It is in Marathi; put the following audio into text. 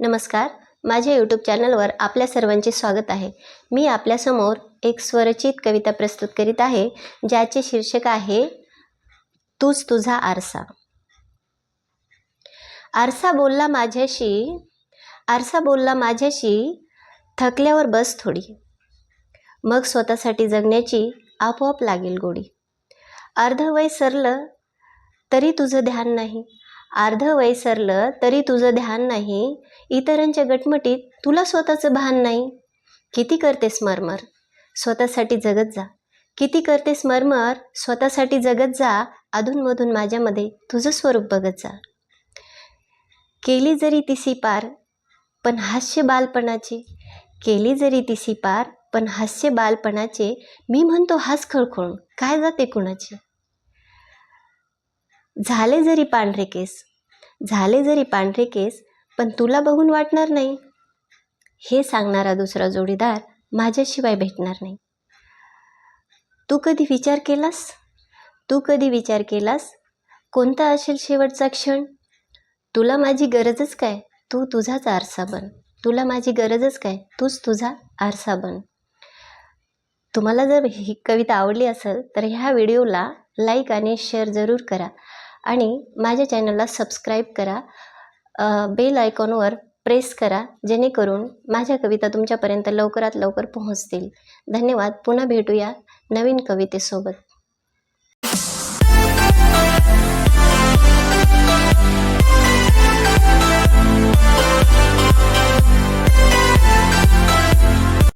नमस्कार. माझ्या यूट्यूब चॅनलवर आपल्या सर्वांचे स्वागत आहे. मी आपल्यासमोर एक स्वरचित कविता प्रस्तुत करीत आहे ज्याचे शीर्षक आहे तूच तुझा आरसा. आरसा बोलला माझ्याशी आरसा बोलला माझ्याशी थकल्यावर बस थोडी. मग स्वतःसाठी जगण्याची आपोआप लागेल गोडी. अर्ध वय सरलं तरी तुझं ध्यान नाही. अर्ध वय सरलं तरी तुझं ध्यान नाही. इतरांच्या गटमटीत तुला स्वतःचं भान नाही. किती करतेस मरमर? स्वतःसाठी जगत जा. किती करतेस मरमर? स्वतःसाठी जगत जा. अधूनमधून माझ्यामध्ये तुझं स्वरूप बघत जा. केली जरी तिसी पार पण हास्य बालपणाची. केली जरी तिसी पार पण हास्य बालपणाचे. मी म्हणतो हास खळखळून काय जाते कुणाचे? झाले जरी पांढरे केस झाले जरी पांढरे केस पण तुला बघून वाटणार नाही. हे सांगणारा दुसरा जोडीदार माझ्याशिवाय भेटणार नाही. तू कधी विचार केलास? तू कधी विचार केलास? कोणता असेल शेवटचा क्षण? तुला माझी गरजच काय? तू तुझाच आरसा बन. तुला माझी गरजच काय? तूच तुझा आरसा बन. तुम्हाला जर ही कविता आवडली असेल तर ह्या व्हिडिओला लाईक आणि शेअर जरूर करा. आणि माझ्या चॅनलला सबस्क्राईब करा बेल आयकॉनवर प्रेस करा जेणेकरून माझ्या कविता तुमच्यापर्यंत लवकरात लवकर पोहोचतील. धन्यवाद पुन्हा भेटूया नवीन कवितेसोबत.